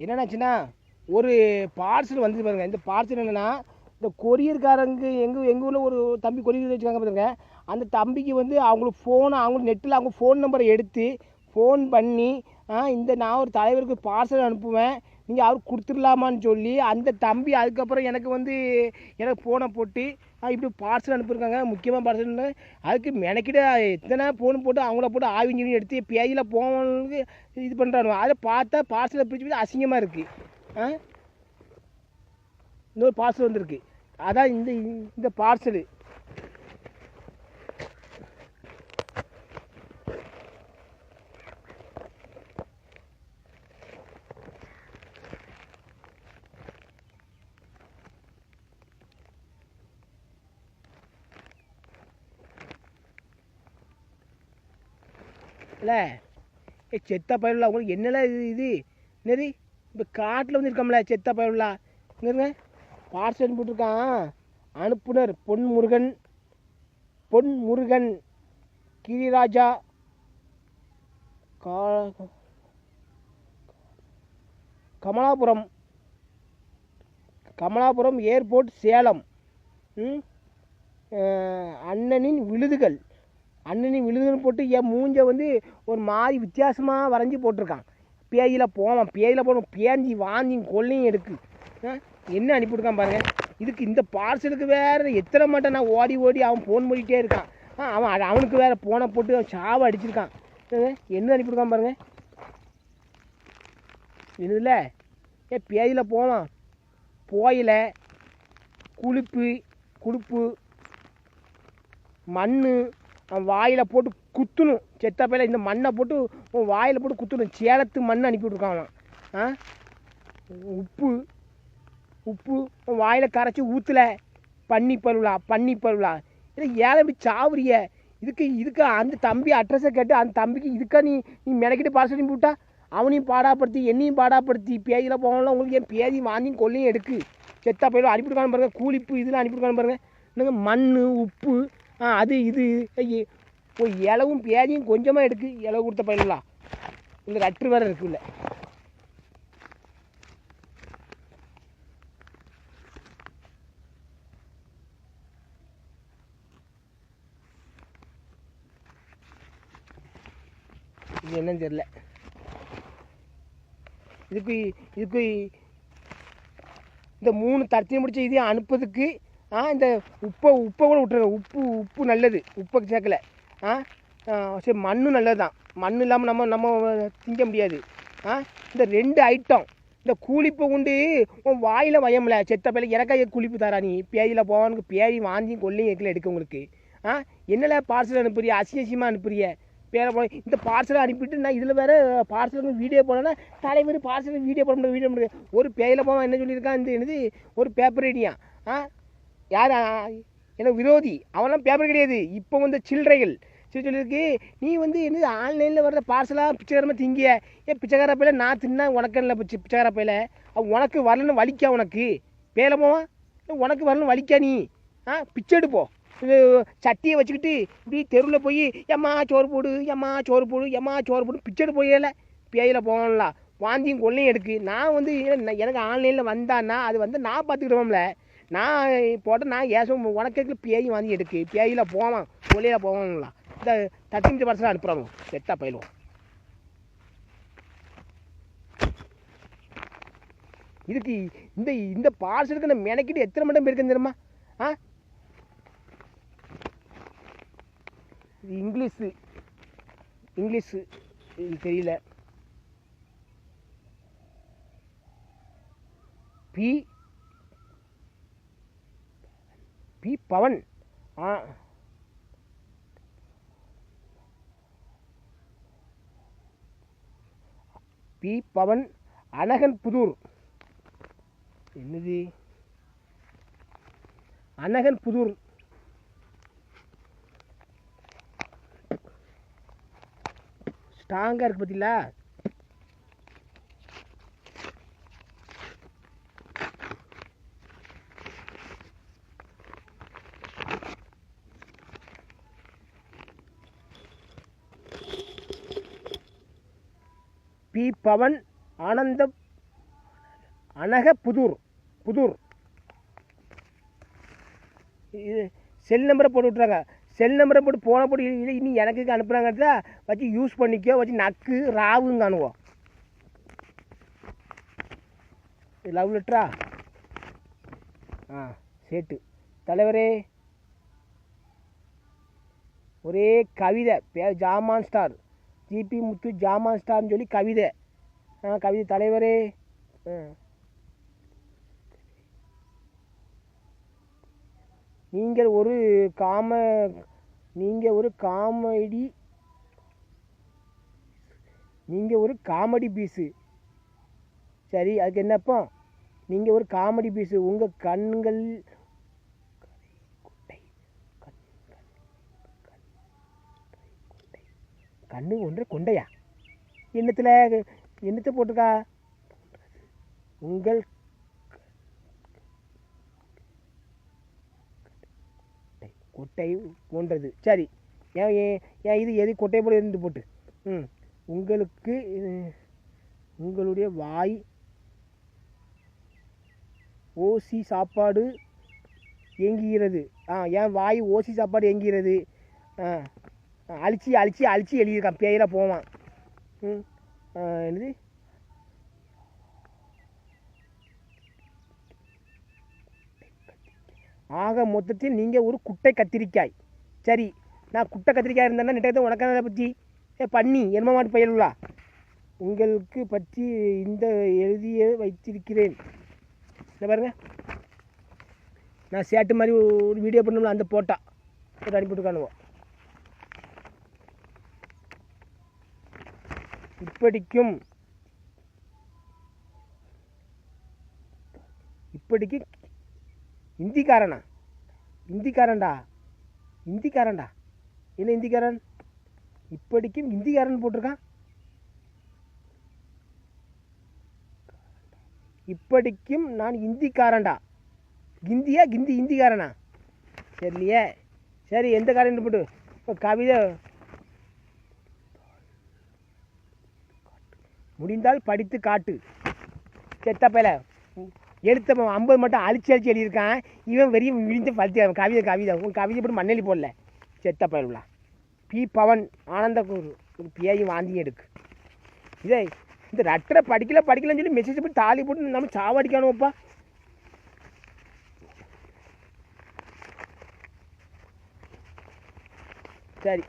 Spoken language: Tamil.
என்னென்னாச்சுன்னா ஒரு பார்சல் வந்து பாருங்க. இந்த பார்சல் என்னென்னா இந்த கொரியர்காரங்க எங்கள் எங்கள் ஊரில் ஒரு தம்பி கொரியர் வச்சுருக்காங்க பாருங்க. அந்த தம்பிக்கு வந்து அவங்களுக்கு ஃபோனை அவங்களுக்கு நெட்டில் அவங்க ஃபோன் நம்பரை எடுத்து ஃபோன் பண்ணி இந்த நான் ஒரு தலைவருக்கு பார்சல் அனுப்புவேன். நீங்கள் அவருக்கு கொடுத்துடலாமான்னு சொல்லி அந்த தம்பி அதுக்கப்புறம் எனக்கு வந்து எனக்கு ஃபோனை போட்டு இப்படி பார்சல் அனுப்பியிருக்காங்க. முக்கியமாக பார்சல்னு அதுக்கு மெனக்கிட்ட எத்தனை ஃபோன் போட்டு அவங்கள போட்டு ஆவிஞ்சு எடுத்து பேஜில் போவனுக்கு இது பண்ணுறாங்க அதை பார்த்தா பார்சலை பிரித்து பிரித்து அசிங்கமாக இருக்குது ஆ? இன்னொரு பார்சல் வந்திருக்கு. அதான் இந்த இந்த பார்சலு இல்லை. ஏ செத்த பயிரில் உங்களுக்கு என்னெல்லாம் இது இது? நெறி இப்போ காட்டில் வந்து இருக்கோம்ல செத்த பயிரில் இங்கே பார்சல் அனுப்பிட்டுருக்கான் அனுப்புனர் பொன் முருகன். பொன் முருகன் கிரிராஜா. கா கமலாபுரம். கமலாபுரம் ஏர்போர்ட் சேலம். ம்? அண்ணனின் விழுதுகள். அண்ணனி விழுதுன்னு போட்டு என் மூஞ்ச வந்து ஒரு மாதிரி வித்தியாசமாக வரைஞ்சி போட்டிருக்கான். பேஜில் போவான் பேஜில் போனோம் பேஞ்சி வாந்தி கொள்ளையும் எடுக்கு. ஆ, என்ன அனுப்பிவிட்ருக்கான் பாருங்கள் இதுக்கு இந்த பார்சலுக்கு வேறு எத்தனை மாட்டேன் நான் ஓடி ஓடி அவன் ஃபோன் பண்ணிகிட்டே இருக்கான். ஆ அவன் அவனுக்கு வேறு ஃபோனை போட்டு அவன் சாவை அடிச்சிருக்கான். என்ன அனுப்பிவிட்ருக்கான் பாருங்கள் என்னதுல ஏ பேஜில் போவான். போயில குளிப்பு குடுப்பு மண் அவன் வாயில் போட்டு குத்தணும். செத்த பையில இந்த மண்ணை போட்டு உன் வாயில் போட்டு குத்தணும். சேலத்து மண் அனுப்பி விட்ருக்கான் அவன். ஆ? உப்பு உப்பு வாயில் கரைச்சி ஊற்றுல பண்ணி பருவலா பண்ணி பருவலா. இல்லை ஏன் இப்படி சாவுறிய? இதுக்கு இதுக்கு அந்த தம்பி அட்ரஸை கேட்டு அந்த தம்பிக்கு இதுக்கா நீ நீ மெனக்கிட்டு பார்சல் அனுப்பி விட்டா? அவனையும் பாடாப்படுத்தி என்னையும் பாடாப்படுத்தி. பேஜில் போகணும்ல உங்களுக்கு என் பேதி வாந்தியும் கொல்லையும் எடுக்கு. செத்தா போயிடும் அனுப்பிவிடுக்கான்னு பாருங்கள் கூலிப்பு இதெல்லாம் அனுப்பிவிடுக்கான்னு பாருங்கள் என்னங்க மண் உப்பு ஆ அது இது ஐயே இலவும் பேதியும் கொஞ்சமாக எடுக்கு இலவு கொடுத்த பயிலலாம் இந்த ரட்டு வேறு இருக்குல்ல. இது என்னன்னு தெரியல. இதுக்கு இதுக்கு இந்த மூணு தரத்தையும் முடிச்ச இதையும் அனுப்புறதுக்கு ஆ இந்த உப்பை உப்பை கூட விட்டுருங்க. உப்பு உப்பு நல்லது. உப்பை சேர்க்கல. ஆ சரி மண்ணும் நல்லது தான் மண் இல்லாமல் நம்ம நம்ம திங்க முடியாது. ஆ இந்த ரெண்டு ஐட்டம் இந்த கூலிப்பை கொண்டு உன் வாயில் வயமில்ல செத்த பையில இறக்காய குளிப்பு தரா நீ? பேஜில் போவானுக்கு பேரி வாந்தியும் கொல்லையும் எக்கில் எடுக்க உங்களுக்கு? ஆ என்னல பார்சல் அனுப்புறிய? அசியசியமாக அனுப்புறிய? பேரை போன இந்த பார்சலை அனுப்பிட்டு நான் இதில் வேறு பார்சலுக்கு வீடியோ போனேன்னா தலைவர் பார்சலுக்கு வீடியோ போட முடியாது வீடியோ போட முடியாது. ஒரு பேரில் போவான் என்ன சொல்லியிருக்கான்? இந்த என்னது? ஒரு பேப்பர் ஐடியா ஆ யார் எனக்கு விரோதி. அவன்லாம் பேப்பர் கிடையாது. இப்போ வந்த சில்லறைகள். சரி சொல்லியிருக்கு நீ வந்து என்ன ஆன்லைனில் வர்ற பார்சலாக பிச்சைக்காரமாக திங்கிய? ஏன் பிச்சைக்கார பையில நான் தின்னா உனக்கு இல்லை பிச்சை? பிச்சைக்கார பையில? அவன் உனக்கு வரலன்னு வலிக்கா உனக்கு? பேல போவான் உனக்கு வரலன்னு வலிக்கா நீ? ஆ பிச்சை எடுப்போ. இது சட்டியை வச்சுக்கிட்டு இப்படி தெருவில் போய் எம்மா சோறு போடு எம்மா சோறு போடு எம்மா சோறு போடு பிச்சை எடுத்து பேயில பேயில் போகணும்ல. வாந்தியும் கொள்ளையும் எடுக்கு. நான் வந்து எனக்கு ஆன்லைனில் வந்தான்னா அது வந்து நான் பார்த்துக்கிடுவோம்ல. நான் போட்ட நான் ஏசும் உனக்கு பேய் வாந்தி எடுக்கு? பேயில் போவான் கொலையில் போவாங்களா இந்த தட்டு பர்சனாக அனுப்புகிறாங்க செத்தா பயிலுவோம் இதுக்கு இந்த இந்த பார்சலுக்கு நான் மெனக்கிட்டு எத்தனை மட்டம் இருக்குன்னு தெரியுமா? ஆ? இது இங்கிலீஷு. இங்கிலீஷு. இது தெரியல. P P Bhavan. ஆ. பி பவன் அனகன் புதூர். என்னது? அனகன் புதூர். ஸ்ட்ராங்காக இருக்கு பார்த்தீங்களா பி பவன் ஆனந்த அனக புதூர் புதூர். இது செல் நம்பரை போட்டு விட்றாங்க செல் நம்பரை போட்டு போன போட்டு இல்லை இனி எனக்கு அனுப்புகிறாங்கிறத வச்சு யூஸ் பண்ணிக்கோ வச்சு நக்கு ராவுங்க காணுவோம். லவ் லெட்டரா ஆ சேட்டு. தலைவரே ஒரே கவிதை பேர் ஜாமான் ஸ்டார் ஜிபி முத்து ஜாமான் ஸ்டார்னு சொல்லி கவிதை. ஆ கவிதை தலைவரே. ஆ. நீங்கள் ஒரு காம நீங்கள் ஒரு காமெடி நீங்கள் ஒரு காமெடி பீஸு. சரி அதுக்கு என்னப்பா நீங்கள் ஒரு காமெடி பீஸு. உங்கள் கண்கள் கண்ணு ஒன்று கொண்டையா? என்னத்தில்? என்னத்தை போட்டிருக்கா? உங்கள் கொட்டை போன்றது. சரி. ஏன் ஏன் ஏன் இது எது கொட்டை போல இருந்து போட்டு? ம். உங்களுக்கு உங்களுடைய வாய் ஓசி சாப்பாடு எங்குகிறது ஆ என் வாய் ஓசி சாப்பாடு எங்குகிறது ஆ, அழிச்சி அழிச்சி அழிச்சி எழுதியிருக்கான். பேயில் போவான். ம். என்னது? ஆக மொத்தத்தில் நீங்கள் ஒரு குட்டை கத்திரிக்காய். சரி நான் குட்டை கத்திரிக்காய் இருந்தேன்னா நெட்டத்தை உனக்கு அதை பற்றி ஏ பண்ணி என்னமா மாட்டு பயிலுலா உங்களுக்கு பற்றி இந்த எழுதிய வைத்திருக்கிறேன். என்ன பாருங்க. நான் சேட்டு மாதிரி ஒரு வீடியோ பண்ணோம்ல அந்த போட்டா. போட்டு அனுப்பிவிட்டுக்கானுவோம் இப்படிக்கும். இப்படிக்கு இந்திக்காரனா? இந்திக்காரன்டா? இந்திக்காரன்டா? என்ன இந்திக்காரன்? இப்படிக்கும் இந்திக்காரன் போட்டிருக்கான். இப்படிக்கும் நான் இந்திக்காரன்டா. கிந்தியா? கிந்தி இந்திக்காரனா? சரிலையே சரி எந்த காரன் போட்டு. இப்போ கவிதை. முடிந்தால் படித்து காட்டு. செத்தப்பையில் எடுத்த ஐம்பது மட்டும் அழிச்சு அழிச்சு எழுதியிருக்கான். இவன் வெறிய விழிந்து பழுத்தி கவிதை கவிதை. உன் கவிதை போட்டு மண்ணெளி போடல. செத்த பயலுலா பி. பவன் ஆனந்த ஒரு பேயும் வாந்தி எடுக்கு. இதே இந்த ரட்டரை படிக்கல படிக்கலன்னு சொல்லி மெசேஜ் போட்டு தாலி போட்டு நம்ம சாவடிக்கணும்ப்பா. சரி.